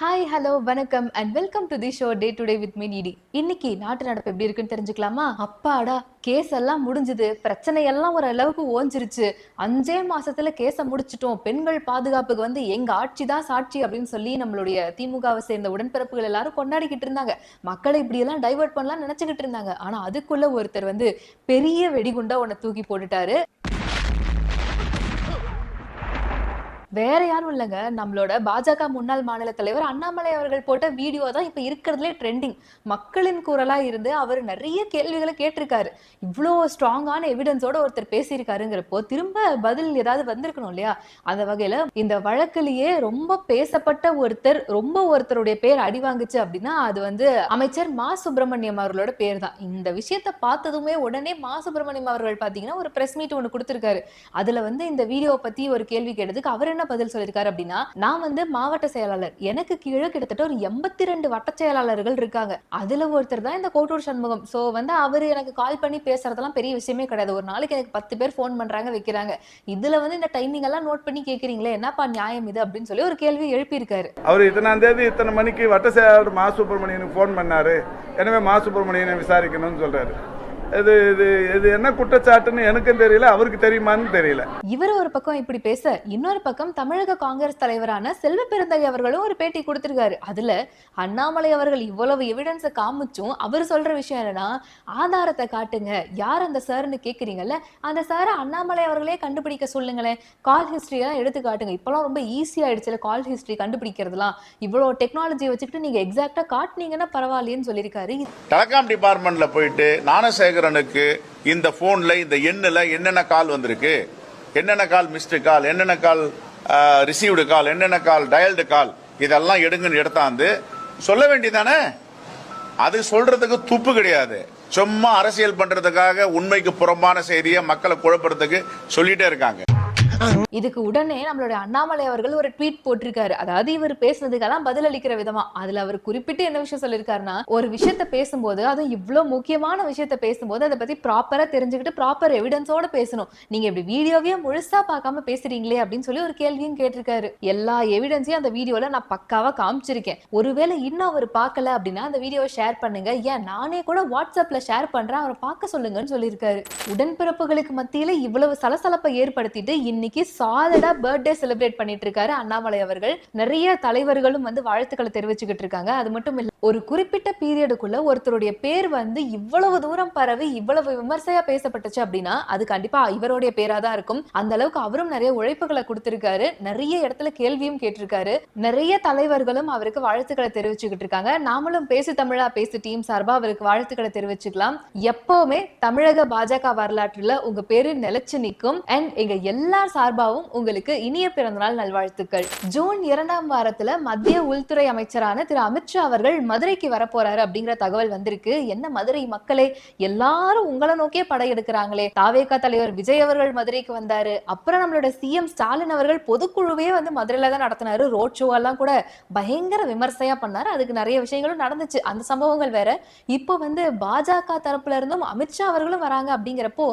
Hi hello வணக்கம் and welcome to the show day today with me DD இன்னைக்கு நாட்டு நடப்பு எப்படி இருக்குன்னு தெரிஞ்சுக்கலாமா? அப்பாடா கேஸ் எல்லாம் முடிஞ்சுது. பிரச்சனை எல்லாம் ஒரு அளவுக்கு ஓஞ்சிருச்சு. அஞ்சே மாசத்துல கேஸை முடிச்சிட்டோம். பெண்கள் பாதுகாப்புக்கு வந்து எங்க ஆட்சி தான் சாட்சி அப்படின்னு சொல்லி நம்மளுடைய திமுகவை சேர்ந்த உடன்பிறப்புகள் எல்லாரும் கொண்டாடிக்கிட்டு இருந்தாங்க. மக்களை இப்படி எல்லாம் டைவர்ட் பண்ணலாம் நினைச்சுக்கிட்டு இருந்தாங்க. ஆனா அதுக்குள்ள ஒருத்தர் வந்து பெரிய வெடிகுண்டா உன்னை தூக்கி போட்டுட்டாரு. வேற யாரும் இல்லைங்க. நம்மளோட பாஜக முன்னாள் மாநில தலைவர் அண்ணாமலை அவர்கள் போட்ட வீடியோ தான் இப்போ இருக்கிறதுலே ட்ரெண்டிங் மக்களின் குரலா இருந்து அவர் நிறைய கேள்விகளை கேட்டிருக்காரு. இவ்வளோ ஸ்ட்ராங்கான எவிடன்ஸோட ஒருத்தர் பேசியிருக்காருங்கிறப்போ திரும்ப பதில் ஏதாவது வந்திருக்கணும் இல்லையா? அந்த வகையில இந்த வழக்கிலேயே ரொம்ப பேசப்பட்ட ஒருத்தர் ரொம்ப ஒருத்தருடைய பேர் அடி வாங்குச்சு அப்படின்னா அது வந்து அமைச்சர் மா. சுப்பிரமணியம் அவர்களோட பேர் தான். இந்த விஷயத்த பார்த்ததுமே உடனே மா. சுப்பிரமணியம் அவர்கள் பார்த்தீங்கன்னா ஒரு பிரஸ் மீட் ஒன்று கொடுத்துருக்காரு. அதுல வந்து இந்த வீடியோவை பத்தி ஒரு கேள்வி கேட்டதுக்கு அவர் என்ன பதில் சொல்லியிருக்காரு அப்படின்னா நான் வந்து மாவட்ட செயலாளர். எனக்கு கீழே கிட்டத்தட்ட ஒரு எண்பத்தி ரெண்டு வட்ட செயலாளர்கள் இருக்காங்க. அதுல ஒருத்தர் தான் இந்த கோட்டூர் சண்முகம். சோ வந்து அவர் எனக்கு கால் பண்ணி பேசுறதெல்லாம் பெரிய விஷயமே கிடையாது. ஒரு நாளைக்கு எனக்கு பத்து பேர் ஃபோன் பண்றாங்க வைக்கிறாங்க. இதுல வந்து இந்த டைமிங் எல்லாம் நோட் பண்ணி கேக்குறீங்களே என்னப்பா நியாயம் இது அப்படின்னு சொல்லி ஒரு கேள்வி எழுப்பியிருக்காரு. அவர் இத்தனாம் தேதி இத்தனை மணிக்கு வட்ட செயலாளர் மா சுப்பிரமணியனுக்கு ஃபோன் பண்ணாரு. எனவே மா சுப்பிரமணியனை விசாரிக்கணும்னு சொல்றாரு. இது இது இது என்ன குற்றச்சாட்டுன்னு எனக்கும் தெரியல அவருக்கு தெரியுமான்னு தெரியல. இவர் ஒரு பக்கம் இப்படி பேச இன்னொரு பக்கம் தமிழக காங்கிரஸ் தலைவரான செல்வ பெருந்தகை அவர்களும் ஒரு பேட்டி கொடுத்திருக்காரு. அதுல அண்ணாமலை அவர்கள் இவ்வளவு எவிடன்ஸை காமிச்சும் அவர் சொல்ற விஷயம் என்னன்னா ஆதாரத்தை காட்டுங்க. யார் அந்த சார்னு கேக்குறீங்கல்ல அந்த சாரை அண்ணாமலை அவர்களே கண்டுபிடிக்க சொல்லுங்களேன். கால் ஹிஸ்டரி எல்லாம் எடுத்து காட்டுங்க. இப்பெல்லாம் ரொம்ப ஈஸி ஆயிடுச்சுல கால் ஹிஸ்டரி கண்டுபிடிக்கிறதுலாம். இவ்வளவு டெக்னாலஜி வச்சுக்கிட்டு நீங்க எக்ஸாக்டா காட்டுனீங்கன்னா பரவாயில்லையேன்னு சொல்லியிருக்காரு. டெலகாம் டிபார்ட்மெண்ட்ல போயிட்டு ஞானசேகரனுக்கு இந்த போன்ல இந்த எண்ணில் என்னென்ன கால் வந்திருக்கு? என்னென்ன கால் மிஸ்டு கால்? என்னென்ன கால் ரிசீவ்டு கால்? என்னென்ன கால் டயல்டு கால்? இதெல்லாம் எடுங்கன்னு எடுத்தாந்து சொல்ல வேண்டியதானே? அது சொல்றதுக்கு துப்பு கிடையாது. சும்மா அரசியல் பண்றதுக்காக உண்மைக்கு புறம்பான செய்தியை மக்களை குழப்பறதுக்கு சொல்லிட்டே இருக்காங்க. இதுக்கு உடனே நம்மளுடைய அண்ணாமலை அவர்கள் ஒரு ட்வீட் போட்டிருக்காரு. அதாவது இவர் பேசுனதுக்கெல்லாம் பதில் அளிக்கிற விதமா. அதுல அவர் குறிப்பிட்டு என்ன விஷயம் சொல்லியிருக்காருன்னா ஒரு விஷயத்த பேசும்போது அதுவும் இவ்வளவு முக்கியமான விஷயத்த பேசும்போது அதை பத்தி ப்ராப்பரா தெரிஞ்சுக்கிட்டு ப்ராப்பர் எவிடன்ஸோட பேசணும். நீங்க இப்படி வீடியோவே முழுசா பார்க்காம பேசுறீங்களே அப்படின்னு சொல்லி ஒரு கேள்வியும் கேட்டிருக்காரு. எல்லா எவிடன்ஸையும் அந்த வீடியோல நான் பக்காவா காமிச்சிருக்கேன். ஒருவேளை இன்னும் அவர் பார்க்கல அப்படின்னா அந்த வீடியோவை ஷேர் பண்ணுங்க. ஏன்? நானே கூட வாட்ஸ்அப்ல ஷேர் பண்றேன். அவரை பார்க்க சொல்லுங்கன்னு சொல்லியிருக்காரு. உடன்பிறப்புகளுக்கு மத்தியில இவ்வளவு சலசலப்பை ஏற்படுத்திட்டு இன்னைக்கு சாலிடா பர்த்டே செலிப்ரேட் பண்ணிட்டு இருக்காரு அண்ணாமலை அவர்கள். நிறைய தலைவர்களும் வந்து வாழ்த்துக்களை தெரிவிச்சுக்கிட்டு இருக்காங்க. அது மட்டும் இல்ல ஒரு குறிப்பிட்ட பீரியடுக்குள்ள ஒருத்தருடைய பேர் வந்து இவ்வளவு தூரம் பரவி இவ்வளவு விமர்சையா பேசப்பட்டுச்சு அப்படின்னா அது கண்டிப்பா இவருடைய பேரா தான் இருக்கும். அந்த அளவுக்கு அவரும் நிறைய உழைப்புகளை கொடுத்திருக்காரு. நிறைய இடத்துல கேள்வியும் கேட்டிருக்காரு. நிறைய தலைவர்களும் அவருக்கு வாழ்த்துக்களை தெரிவிச்சுக்கிட்டு இருக்காங்க. நாமளும் பேசு தமிழா பேசு டீம் சார்பா அவருக்கு வாழ்த்துக்களை தெரிவிச்சுக்கலாம். எப்பவுமே தமிழக பாஜக வரலாற்றுல உங்க பேரு நிலைச்சு நிற்கும். அண்ட் எங்க எல்லா சார்பா சார்பாகவும் உங்களுக்கு இனிய பிறந்தநாள் நல்வாழ்த்துக்கள். ஜூன் இரண்டாம் வாரத்துல மத்திய உள்துறை அமைச்சரான திரு. அமித்ஷா அவர்கள் மதுரைக்கு வரப்போறாரு அப்படிங்கிற தகவல் வந்திருக்கு. என்ன மதுரை மக்களே எல்லாரும் உங்களை நோக்கியே படையெடுக்கிறாங்களே. தாவேகா தலைவர் விஜய் அவர்கள் மதுரைக்கு வந்தாரு. அப்புறம் நம்மளோட சிஎம் ஸ்டாலின் அவர்கள் பொதுக்குழுவே வந்து மதுரையில தான் நடத்தினாரு. ரோட் ஷோ எல்லாம் கூட பயங்கர விமர்சையா பண்ணாரு. அதுக்கு நிறைய விஷயங்களும் நடந்துச்சு. அந்த சம்பவங்கள் வேற. இப்போ வந்து பாஜக தரப்புல இருந்தும் அமித்ஷா அவர்களும் வராங்க அப்படிங்கிறப்போ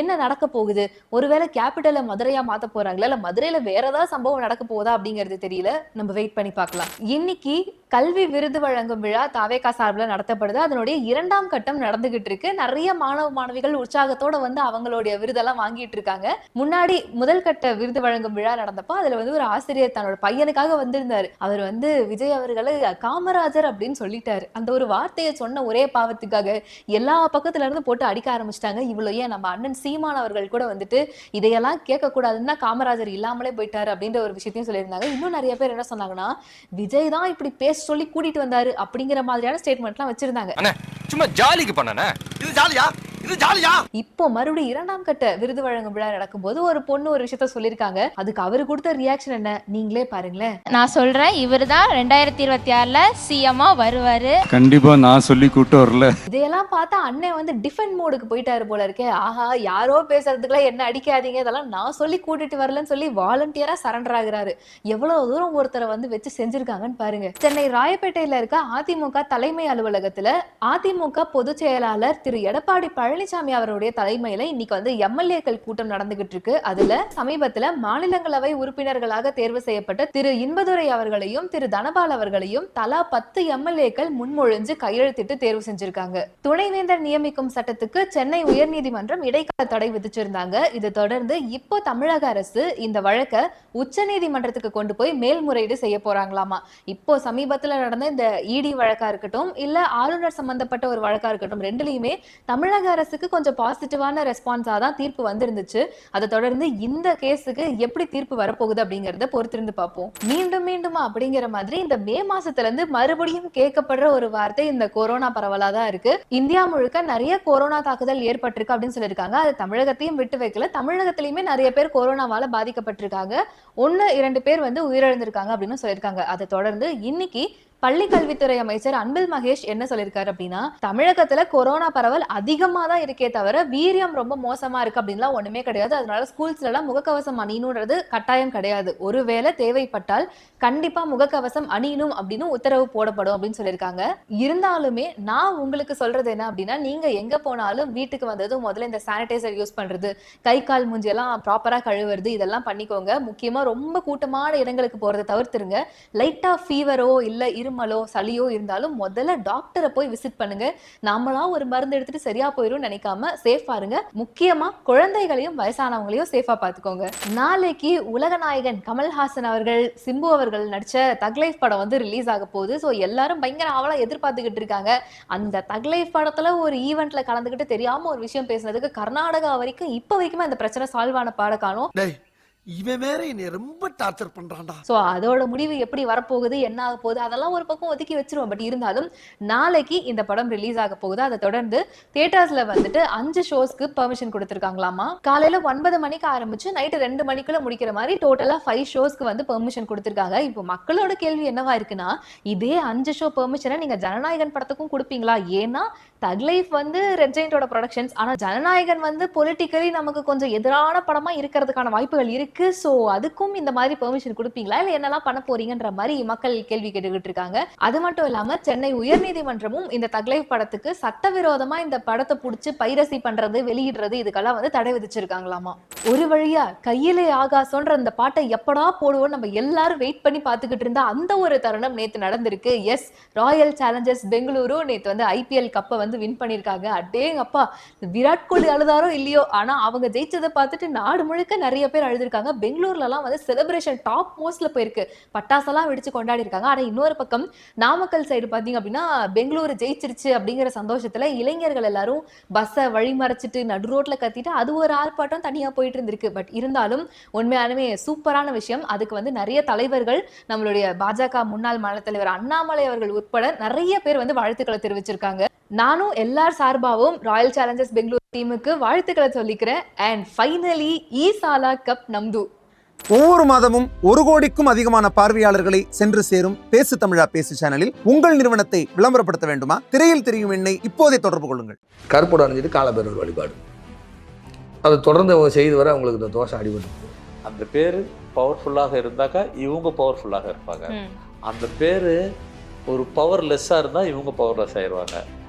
என்ன நடக்க போகுது? ஒருவேளை கேபிட்டலை மதுரையா மாத்த போறாங்களா? இல்ல மதுரையில வேற ஏதாவது சம்பவம் நடக்க போதா அப்படிங்கிறது தெரியல. நம்ம வெயிட் பண்ணி பார்க்கலாம். இன்னைக்கு கல்வி விருது வழங்கும் விழா தாவேகா சார்பில் நடத்தப்படுது. அதனுடைய இரண்டாம் கட்டம் நடந்துகிட்டு இருக்கு. நிறைய மாணவ மாணவிகள் உற்சாகத்தோட வந்து அவங்களுடைய விருதெல்லாம் வாங்கிட்டு இருக்காங்க. முன்னாடி முதல் கட்ட விருது வழங்கும் விழா நடந்தப்போ அதுல வந்து ஒரு ஆசிரியர் தன்னோட பையனுக்காக வந்திருந்தாரு. அவர் வந்து விஜய் அவர்களை காமராஜர் அப்படின்னு சொல்லிட்டாரு. அந்த ஒரு வார்த்தையை சொன்ன ஒரே பாவத்துக்காக எல்லா பக்கத்துல இருந்து போட்டு அடிக்க ஆரம்பிச்சிட்டாங்க. இவ்வளோ ஏன் நம்ம அண்ணன் சீமான் அவர்கள் கூட வந்துட்டு இதையெல்லாம் கேட்கக்கூடாதுன்னா காமராஜர் இல்லாமலே போயிட்டாரு அப்படின்ற ஒரு விஷயத்தையும் சொல்லியிருந்தாங்க. இன்னும் நிறைய பேர் என்ன சொன்னாங்கன்னா விஜய் தான் இப்படி பேச சொல்லி கூட்டிட்டு வந்தாரு அப்படிங்கிற மாதிரியான ஸ்டேட்மெண்ட்லாம் வச்சிருந்தாங்க. அண்ணே சும்மா ஜாலிக்கு பண்ணனே? இது ஜாலியா? இது ஜாலியா? இப்போ மறுபடியும் இரண்டாம் கட்ட விருது வழங்கும் விழா நடக்கும்போது ஒரு பொண்ணு ஒரு விஷயத்த சொல்லியிருக்காங்க. அதுக்கு அவரு கொடுத்த ரியாக்ஷன் என்ன? நீங்களே பாருங்களேன். நான் சொல்றேன் இவர் தான் ரெண்டாயிரத்தி இருபத்தி ஆறுல சிஎம்மா வருவாரு. கண்டிப்பா நான் சொல்லி கூட்டு வரல. இதையெல்லாம் பார்த்தா அண்ணன் வந்து டிஃபெண்ட் மோடுக்கு போயிட்டாரு போல இருக்கே. ஆஹா யாரோ பேசுறதுக்குலாம் என்ன அடிக்காதீங்க? இதெல்லாம் நான் சொல்லி கூட்டிட்டு வரலன்னு சொல்லி வாலண்டியரா சரண்டர் ஆகுறாரு. எவ்வளவு தூரம் ஒருத்தரை வந்து வச்சு செஞ்சிருக்காங்கன்னு பாருங்க. சென்னை ராயப்பேட்டையில இருக்க அதிமுக தலைமை அலுவலகத்துல அதிமுக பொதுச் செயலாளர் திரு எடப்பாடி பழனிசாமி பழனிசாமி அவருடைய தலைமையில இன்னைக்கு வந்து எம்எல்ஏக்கள் கூட்டம் நடந்துகிட்டு இருக்கு அதுல சமீபத்துல மாநிலங்களவை உறுப்பினர்களாக தேர்வு செய்யப்பட்ட திரு இன்பதுரை அவர்களையும் திரு தனபால் அவர்களையும் தலா பத்து எம்எல்ஏக்கள் முன்மொழிஞ்சு கையெழுத்திட்டு தேர்வு செஞ்சிருக்காங்க. துணைவேந்தர் நியமிக்கும் சட்டத்துக்கு சென்னை உயர்நீதிமன்றம் இடைக்கால தடை விதிச்சிருந்தாங்க. இது தொடர்ந்து இப்போ தமிழக அரசு இந்த வழக்கை உச்சநீதிமன்றத்துக்கு கொண்டு போய் மேல்முறையீடு செய்ய போறாங்களாமா? இப்போ சமீபத்துல நடந்த இந்த இடி வழக்கா இருக்கட்டும் இல்ல ஆளுநர் சம்பந்தப்பட்ட ஒரு வழக்கா இருக்கட்டும் ரெண்டுலயுமே தமிழக அரசு அரசுக்கு கொஞ்சம் பாசிட்டிவான ரெஸ்பான்ஸாக தான் தீர்ப்பு வந்திருந்துச்சு. அதை தொடர்ந்து இந்த கேஸுக்கு எப்படி தீர்ப்பு வரப்போகுது அப்படிங்கறத பொறுத்திருந்து பார்ப்போம். மீண்டும் மீண்டுமா அப்படிங்கிற மாதிரி இந்த மே மாசத்துல இருந்து மறுபடியும் கேட்கப்படுற ஒரு வார்த்தை இந்த கொரோனா பரவலாக தான் இருக்கு. இந்தியா முழுக்க நிறைய கொரோனா தாக்குதல் ஏற்பட்டிருக்கு அப்படின்னு சொல்லியிருக்காங்க. அது தமிழகத்தையும் விட்டு வைக்கல. தமிழகத்திலையுமே நிறைய பேர் கொரோனாவால பாதிக்கப்பட்டிருக்காங்க. ஒன்னு இரண்டு பேர் வந்து உயிரிழந்திருக்காங்க அப்படின்னு சொல்லியிருக்காங்க. அதை தொடர்ந்து இன்னைக்கு பள்ளி கல்வித்துறை அமைச்சர் அன்பில் மகேஷ் என்ன சொல்லியிருக்காரு அப்படின்னா தமிழகத்துல கொரோனா பரவல் அதிகமா தான் இருக்கே தவிர வீரியம் ரொம்ப மோசமா இருக்கு அப்படின்லாம் ஒண்ணுமே கிடையாது. அதனால ஸ்கூல்ஸ்ல எல்லாம் முகக்கவசம் அணியணுன்றது கட்டாயம் கிடையாது. ஒருவேளை தேவைப்பட்டால் கண்டிப்பா முகக்கவசம் அணியணும் அப்படின்னு உத்தரவு போடப்படும் அப்படின்னு சொல்லியிருக்காங்க. இருந்தாலுமே நான் உங்களுக்கு சொல்றது என்ன அப்படின்னா நீங்க எங்க போனாலும் வீட்டுக்கு வந்ததும் முதல்ல இந்த சானிடைசர் யூஸ் பண்றது கை கால் மூஞ்சியெல்லாம் ப்ராப்பரா கழுவுறது இதெல்லாம் பண்ணிக்கோங்க. முக்கியமா ரொம்ப கூட்டமான இடங்களுக்கு போறதை தவிர்த்துருங்க. லைட்டா ஃபீவரோ இல்ல இருமலோ சளியோ இருந்தாலும் முதல்ல டாக்டரை போய் விசிட் பண்ணுங்க. நாமளா ஒரு மருந்து எடுத்துட்டு சரியா போயிரும் நினைக்காம சேஃபா இருங்க. முக்கியமா குழந்தைகளையும் வயசானவங்களையும் சேஃபா பாத்துக்கோங்க நாளைக்கு உலக நாயகன் கமல்ஹாசன் அவர்கள் சிம்பு அவர்கள் நடிச்ச தக்லைஃப் படம் வந்து ரிலீஸ் ஆக போகுது. ஸோ எல்லாரும் பயங்கர ஆவலா எதிர்பார்த்துக்கிட்டு இருக்காங்க. அந்த தக்லைஃப் படத்துல ஒரு ஈவெண்ட்ல கலந்துக்கிட்டு தெரியாம ஒரு விஷயம் பேசுனதுக்கு கர்நாடகா வரைக்கும் இப்ப வரைக்குமே அந்த பிரச்சனை சால்வ் ஆன பாட காணும். இவன் வேற என்னை ரொம்ப டார்ச்சர் பண்றான்டா. ஸோ அதோட முடிவு எப்படி வரப்போகுது என்ன ஆக போகுது அதெல்லாம் ஒரு பக்கம் ஒதுக்கி வச்சிருவோம். பட் இருந்தாலும் நாளைக்கு இந்த படம் ரிலீஸ் ஆக போகுது. அதை தொடர்ந்து தியேட்டர்ஸ்ல வந்துட்டு அஞ்சு ஷோஸ்க்கு பெர்மிஷன் கொடுத்துருக்காங்களாமா? காலையில ஒன்பது மணிக்கு ஆரம்பிச்சு நைட்டு ரெண்டு மணிக்குள்ள முடிக்கிற மாதிரி டோட்டலா ஃபைவ் ஷோஸ்க்கு வந்து பெர்மிஷன் கொடுத்துருக்காங்க. இப்போ மக்களோட கேள்வி என்னவா இருக்குன்னா இதே அஞ்சு ஷோ பெர்மிஷனை நீங்க ஜனநாயகன் படத்துக்கும் கொடுப்பீங்களா? ஏன்னா தக் லைஃப் வந்து ரெட் ஜெயிண்டோட ப்ரொடக்ஷன்ஸ் ஆனால் ஜனநாயகன் வந்து பொலிட்டிக்கலி நமக்கு கொஞ்சம் எதிரான படமாக இருக்கிறதுக்கான வாய்ப்புகள் இருக்கு. ஸோ அதுக்கும் இந்த மாதிரி பெர்மிஷன் கொடுப்பீங்களா? இல்லை என்னெல்லாம் பண்ண போறீங்கன்ற மாதிரி மக்கள் கேள்வி கேட்டுக்கிட்டு இருக்காங்க. அது மட்டும் இல்லாமல் சென்னை உயர்நீதிமன்றமும் இந்த தக் லைஃப் படத்துக்கு சட்டவிரோதமாக இந்த படத்தை பிடிச்சி பைரசி பண்றது வெளியிடுறது இதுக்கெல்லாம் வந்து தடை விதிச்சிருக்காங்களாமா? ஒரு வழியா கையிலே ஆகாசம்ன்ற அந்த பாட்டை எப்படா போடுவோம் நம்ம எல்லாரும் வெயிட் பண்ணி பார்த்துக்கிட்டு இருந்தா அந்த ஒரு தருணம் நேற்று நடந்திருக்கு. எஸ் ராயல் சேலஞ்சர்ஸ் பெங்களூரு நேற்று வந்து ஐபிஎல் கப்பை வந்து வந்து வின் பண்ணியிருக்காங்க அடேங்கப்பா விராட் கோலி அழுதாரோ இல்லையோ? ஆனா அவங்க ஜெயிச்சதை பார்த்துட்டு நாடு முழுக்க நிறைய பேர் அழுதுருக்காங்க. பெங்களூர்லலாம் வந்து செலிப்ரேஷன் டாப் மோஸ்ட்ல போயிருக்கு. பட்டாசெல்லாம் வெடிச்சு கொண்டாடி இருக்காங்க ஆனா இன்னொரு பக்கம் நாமக்கல் சைடு பார்த்தீங்க அப்படின்னா பெங்களூரு ஜெயிச்சிருச்சு அப்படிங்கிற சந்தோஷத்துல இளைஞர்கள் எல்லாரும் பஸ்ஸை வழிமறைச்சிட்டு நடு ரோட்ல கத்திட்டு அது ஒரு ஆர்ப்பாட்டம் தனியா போயிட்டு இருந்திருக்கு. பட் இருந்தாலும் உண்மையாலுமே சூப்பரான விஷயம். அதுக்கு வந்து நிறைய தலைவர்கள் நம்மளுடைய பாஜக முன்னாள் மாநில தலைவர் அண்ணாமலை அவர்கள் உட்பட நிறைய பேர் வந்து வாழ்த்துக்களை தெரிவிச்சிருக்காங்க. நானும் எல்லார் சார்பாகவும் ராயல் சேலஞ்சர்ஸ் பெங்களூர் டீமுக்கு வாழ்த்துக்களை சொல்லிக்கிறேன். அண்ட் ஃபைனலி ஈ சாலா கப் நம்து. ஒவ்வொரு மாதமும் ஒரு கோடிக்கும் அதிகமான பார்வையாளர்களை சென்று சேரும் பேசு தமிழா பேசு சேனலில் உங்கள் நிறுவனத்தை விளம்பரப்படுத்த வேண்டுமா? திரையில் தெரியும் எண்ணை இப்போதே தொடர்பு கொள்ளுங்கள். கருப்போடு அணிஞ்சிட்டு காலபேரவர் வழிபாடு. அதை தொடர்ந்து அவங்க செய்து வர அவங்களுக்கு இந்த தோஷம் அடிபட்டு. அந்த பேர் பவர்ஃபுல்லாக இருந்தாக்கா இவங்க பவர்ஃபுல்லாக இருப்பாங்க. அந்த பேர் ஒரு பவர்லெஸ்ஸாக இருந்தால் இவங்க பவர்லெஸ் ஆயிடுவாங்க